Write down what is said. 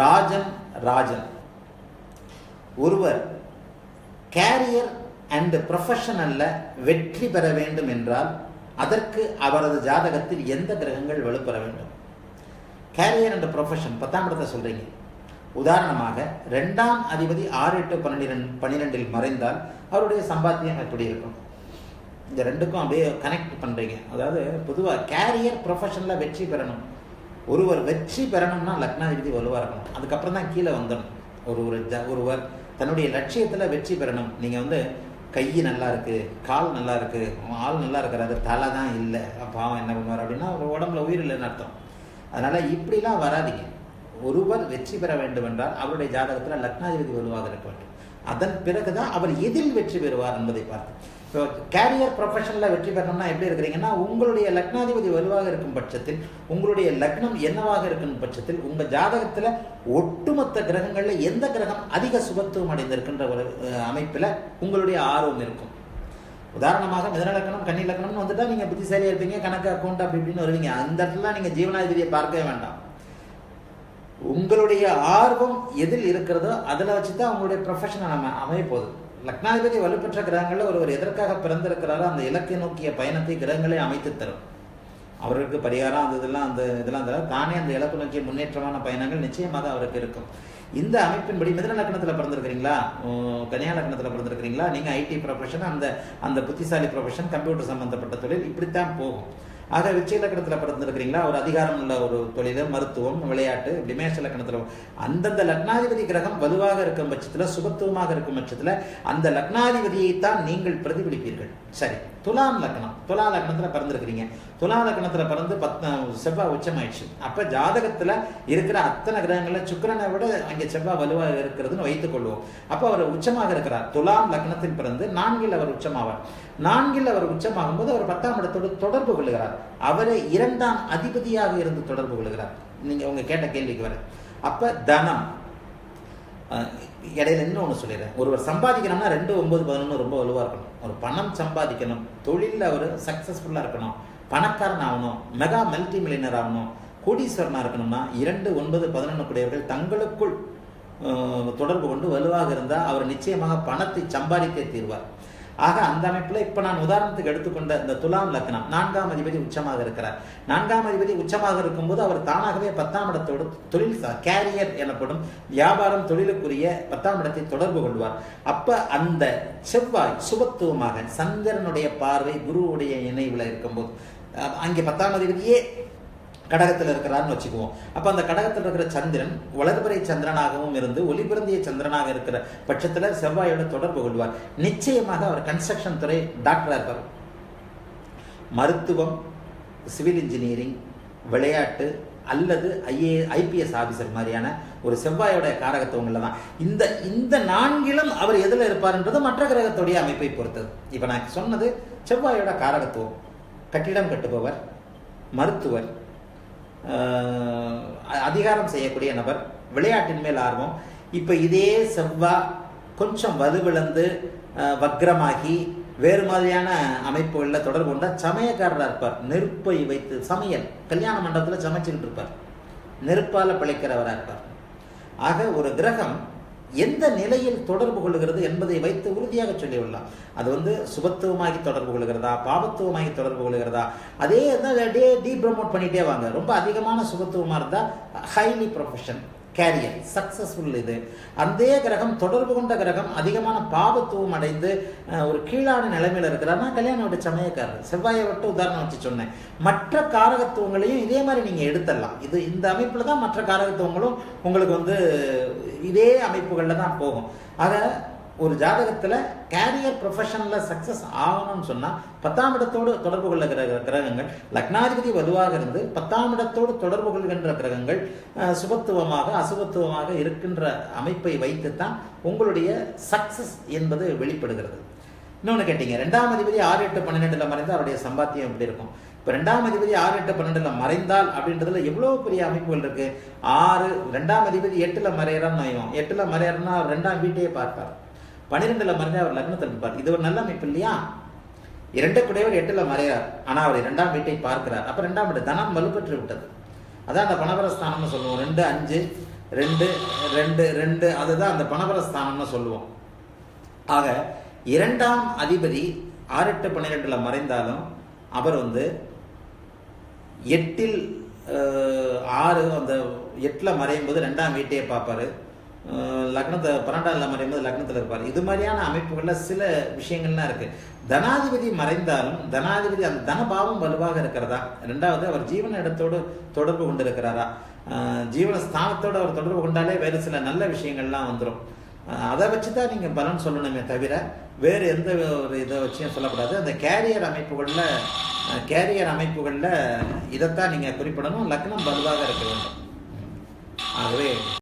ராஜன் ராஜன். ஒருவர் carrier and ப்ரொஃபஷனல்ல வெற்றி பெற வேண்டும் என்றால் அதற்கு அவரது ஜாதகத்தில் எந்த கிரகங்கள் வலுப்பெற வேண்டும்? கேரியர் அண்ட் ப்ரொஃபஷன் பத்தாம் இடத்தை சொல்றீங்க. உதாரணமாக ரெண்டாம் அதிபதி ஆறு எட்டு பன்னிரெண்டு பன்னிரெண்டில் மறைந்தால் அவருடைய சம்பாத்தியம் எப்படி இருக்கும்? இந்த ரெண்டுக்கும் அப்படியே கனெக்ட் பண்ணுறீங்க அதாவது பொதுவாக கேரியர் ப்ரொஃபஷனில் வெற்றி பெறணும். ஒருவர் வெற்றி பெறணும்னா லக்னாதிபதி வலுவாக இருக்கணும். அதுக்கப்புறம் தான் கீழே வந்துடணும். ஒரு ஒரு ஜ ஒருவர் தன்னுடைய லட்சியத்தில் வெற்றி பெறணும். நீங்கள் வந்து கை நல்லா இருக்குது கால் நல்லா இருக்குது ஆள் நல்லா இருக்கிறாரு தலை தான் இல்லை. பாவம் என்ன பண்ணுவார் அப்படின்னா அவர் உடம்புல உயிர் இல்லைன்னு அர்த்தம். அதனால் இப்படிலாம் வராதீங்க. ஒருவர் வெற்றி பெற வேண்டும் என்றால் அவருடைய ஜாதகத்தில் லக்னாதிபதி வலுவாக இருக்க வேண்டும். அதன் பிறகுதான் அவர் எதில் வெற்றி பெறுவார் என்பதை பார்த்து. ஸோ கேரியர் ப்ரொஃபஷனில் வெற்றி பெறணும்னா எப்படி இருக்கிறீங்கன்னா உங்களுடைய லக்னாதிபதி வலுவாக இருக்கும் பட்சத்தில் உங்களுடைய லக்னம் என்னவாக இருக்கும் பட்சத்தில் உங்கள் ஜாதகத்தில் ஒட்டுமொத்த கிரகங்களில் எந்த கிரகம் அதிக சுபத்துவம் அடைந்திருக்கின்ற ஒரு அமைப்பில் உங்களுடைய ஆர்வம் இருக்கும். உதாரணமாக மிதனலக்கணம் கன்னி லக்கணம்னு வந்துட்டால் நீங்கள் புத்திசாலியாக இருப்பீங்க கணக்கு அக்கௌண்ட் அப்படி இப்படின்னு வருவீங்க. அந்த இடத்துல நீங்கள் ஜீவனாதிபதியை பார்க்கவே வேண்டாம். உங்களுடைய ஆர்வம் எதில் இருக்கிறதோ அதில் வச்சு தான் உங்களுடைய ப்ரொஃபஷன் நம்ம அமைய போகுது. லக்னாதிபதி வலுப்பெற்ற கிரகங்களில் ஒருவர் எதற்காக பிறந்திருக்கிறாரோ அந்த இலக்கை நோக்கிய பயணத்தை கிரகங்களே அமைத்து தரும். அவருக்கு பரிகாரம் அந்த இதெல்லாம் அந்த இதெல்லாம் தர தானே அந்த இலக்கு நோக்கிய முன்னேற்றமான பயணங்கள் நிச்சயமாக அவருக்கு இருக்கும். இந்த அமைப்பின்படி மிதன லக்னத்தில் பிறந்திருக்கிறீங்களா? கன்னியா லக்னத்தில் பிறந்திருக்கிறீங்களா? நீங்கள் ஐடி ப்ரொஃபஷன் அந்த அந்த புத்திசாலி ப்ரொஃபஷன் கம்ப்யூட்டர் சம்மந்தப்பட்ட தொழில் இப்படித்தான் போகும். ஆக விச்சய லக்கணத்தில் பிறந்திருக்கிறீங்களா ஒரு அதிகாரம் உள்ள ஒரு தொழில் மருத்துவம் விளையாட்டு இப்படி மேஷ லக்கணத்தில் அந்தந்த லக்னாதிபதி கிரகம் வலுவாக இருக்கும் பட்சத்தில் சுபத்துவமாக இருக்கும் பட்சத்தில் அந்த லக்னாதிபதியைத்தான் நீங்கள் பிரதிபலிப்பீர்கள். சரி. துலாம் லக்னம். துலா லக்னத்தில் பிறந்திருக்கிறீங்க. துலா லக்னத்தில் பிறந்து பத்து செவ்வாய் உச்சமாயிடுச்சு. அப்போ ஜாதகத்தில் இருக்கிற அத்தனை கிரகங்களில் சுக்கரனை விட அங்கே செவ்வாய் வலுவாக இருக்கிறதுன்னு வைத்துக் கொள்வோம். அப்போ அவர் உச்சமாக இருக்கிறார். துலாம் லக்னத்தில் பிறந்து நான்கில் அவர் உச்சமாவார். நான்கில் அவர் உச்சமாகும் போது அவர் பத்தாம் இடத்தோடு தொடர்பு கொள்கிறார். அவரை இரண்டாம் அதிபதியாக இருந்து தொடர்பு கொள்கிறார். நீங்கள் உங்கள் கேட்ட கேள்விக்கு வர அப்போ தனம். இடையில இன்னும் ஒன்று சொல்லிடுறேன். ஒருவர் சம்பாதிக்கணும்னா ரெண்டு ஒன்பது பதினொன்று ரொம்ப வலுவாக இருக்கணும். ஒரு பணம் சம்பாதிக்கணும் தொழிலில் அவர் சக்ஸஸ்ஃபுல்லாக இருக்கணும் பணக்காரன் ஆகணும் மெகா மல்டி மில்லியனர் ஆகணும் கோடீஸ்வரனாக இருக்கணும்னா இரண்டு ஒன்பது பதினொன்று கூடியவர்கள் தங்களுக்குள் தொடர்பு கொண்டு வலுவாக இருந்தால் அவர் நிச்சயமாக பணத்தை சம்பாதிக்க தீர்வார். ஆக அந்த அமைப்பில் இப்போ நான் உதாரணத்துக்கு எடுத்துக்கொண்ட இந்த துலாம் லக்னம் நான்காம் அதிபதி உச்சமாக இருக்கிறார். நான்காம் அதிபதி உச்சமாக இருக்கும்போது அவர் தானாகவே பத்தாம் இடத்தோடு தொழில் கேரியர் எனப்படும் வியாபாரம் தொழிலுக்குரிய பத்தாம் இடத்தை தொடர்பு கொள்வார். அப்போ அந்த செவ்வாய் சுபத்துவமாக சந்திரனுடைய பார்வை குருவுடைய இணைவில் இருக்கும்போது அங்கே பத்தாம் அதிபதியே கடகத்தில் இருக்கிறார்னு வச்சுக்குவோம். அப்போ அந்த கடகத்தில் இருக்கிற சந்திரன் வளர்பறை சந்திரனாகவும் இருந்து ஒளிபிறந்திய சந்திரனாக இருக்கிற பட்சத்தில் செவ்வாயோட தொடர்பு கொள்வார். நிச்சயமாக அவர் கன்ஸ்ட்ரக்ஷன் துறை டாக்டராக இருப்பார். மருத்துவம் சிவில் இன்ஜினியரிங் விளையாட்டு அல்லது ஐஏ ஐபிஎஸ் ஆஃபீஸர் மாதிரியான ஒரு செவ்வாயோட காரகத்துவங்களில் தான் இந்த இந்த நான்கிலும் அவர் எதில் இருப்பார்ன்றது மற்ற கிரகத்துடைய அமைப்பை பொறுத்தது. இப்போ நான் சொன்னது செவ்வாயோட காரகத்துவம். கட்டிடம் கட்டுபவர் மருத்துவர் அதிகாரம் செய்யக்கூடிய நபர் விளையாட்டின் மேல் ஆர்வம். இப்போ இதே செவ்வா கொஞ்சம் வலுவிழந்து வக்ரமாகி வேறு மாதிரியான அமைப்புகளில் தொடர்பு கொண்டால் சமயக்காரராக இருப்பார். நெருப்பை வைத்து சமையல் கல்யாண மண்டபத்தில் சமைச்சுக்கிட்டு இருப்பார். நெருப்பால் பிழைக்கிறவராக இருப்பார். ஆக ஒரு கிரகம் எந்த நிலையில் தொடர்பு கொள்கிறது என்பதை வைத்து உறுதியாக சொல்லியுள்ளார். அது வந்து சுபத்துவமாகி தொடர்பு கொள்கிறதா பாபத்துவமாகி தொடர்பு கொள்கிறதா? அதே தான் டே டீ ப்ரமோட் பண்ணிகிட்டே வாங்க. ரொம்ப அதிகமான சுபத்துவமாக இருந்தால் ஹைலி ப்ரொஃபஷன் கேரியர் சக்சஸ்ஃபுல் இது. அந்த கிரகம் தொடர்பு கொண்ட கிரகம் அதிகமான பாபத்துவம் அடைந்து ஒரு கீழான நிலைமையில் இருக்கிறாருன்னா கல்யாணம் விட்டு சமயக்காரர். செவ்வாயை விட்டு உதாரணம் வச்சு சொன்னேன். மற்ற காரகத்துவங்களையும் இதே மாதிரி நீங்கள் எடுத்துடலாம். இது இந்த அமைப்பில் தான் மற்ற காரகத்துவங்களும் உங்களுக்கு வந்து இதே அமைப்புகளில் தான் போகும். ஆக ஒரு ஜாதகத்தில் கேரியர் ப்ரொஃபஷனில் சக்ஸஸ் ஆகணும்னு சொன்னால் பத்தாம் இடத்தோடு தொடர்பு கொள்ள கிரக கிரகங்கள் லக்னாதிபதி வலுவாக இருந்து பத்தாம் இடத்தோடு தொடர்பு கொள்கின்ற கிரகங்கள் சுபத்துவமாக அசுபத்துவமாக இருக்கின்ற அமைப்பை வைத்துத்தான் உங்களுடைய சக்ஸஸ் என்பது வெளிப்படுகிறது. இன்னொன்று கேட்டீங்க ரெண்டாம் அதிபதி ஆறு எட்டு பன்னெண்டில் மறைந்தால் அவருடைய சம்பாத்தியம் எப்படி இருக்கும்? இப்போ ரெண்டாம் அதிபதி ஆறு எட்டு பன்னெண்டில் மறைந்தால் அப்படின்றதுல எவ்வளோ பெரிய அமைப்புகள் இருக்குது ஆறு ரெண்டாம் அதிபதி எட்டில் மறையிறான்னு வைவோம். எட்டில் மறையிறன்னா ரெண்டாம் வீட்டையே பார்ப்பார். பன்னிரெண்டுல மறைஞ்சா அவர் லக்னத்தில் இருப்பார். இது ஒரு நல்ல அமைப்பு இல்லையா? இரண்டு குடையவர் எட்டுல மறையார். ஆனா அவர் இரண்டாம் வீட்டை பார்க்கிறார். அப்ப ரெண்டாம் வீடு தனம் வலுப்பெற்று விட்டது. அதான் அந்த பணபரஸ்தானம்னு சொல்லுவோம். ரெண்டு அஞ்சு ரெண்டு ரெண்டு ரெண்டு. அதுதான் அந்த பணபரஸ்தானம்னு சொல்லுவோம். ஆக இரண்டாம் அதிபதி ஆறு எட்டு பன்னிரெண்டில் மறைந்தாலும் அவர் வந்து எட்டில் ஆறு அந்த எட்டில் மறையும் போது ரெண்டாம் வீட்டையே பார்ப்பாரு. லக்னத்தை பன்னெண்டாம் மறையும் மறையும்போது லக்னத்தில் இருப்பார். இது மாதிரியான அமைப்புகளில் சில விஷயங்கள்லாம் இருக்கு. தனாதிபதி மறைந்தாலும் தனாதிபதி அந்த தனபாவம் வலுவாக இருக்கிறதா? ரெண்டாவது அவர் ஜீவன இடத்தோடு தொடர்பு கொண்டு இருக்கிறாரா ஜீவன ஸ்தானத்தோடு அவர் தொடர்பு கொண்டாலே வேறு சில நல்ல விஷயங்கள்லாம் வந்துடும் அதை வச்சு தான் நீங்கள் பலன் சொல்லணுமே தவிர வேறு எந்த ஒரு இதை வச்சும் சொல்லக்கூடாது. அந்த கேரியர் அமைப்புகளில் கேரியர் அமைப்புகளில் இதைத்தான் நீங்கள் குறிப்பிடணும். லக்னம் வலுவாக இருக்க வேண்டும். ஆகவே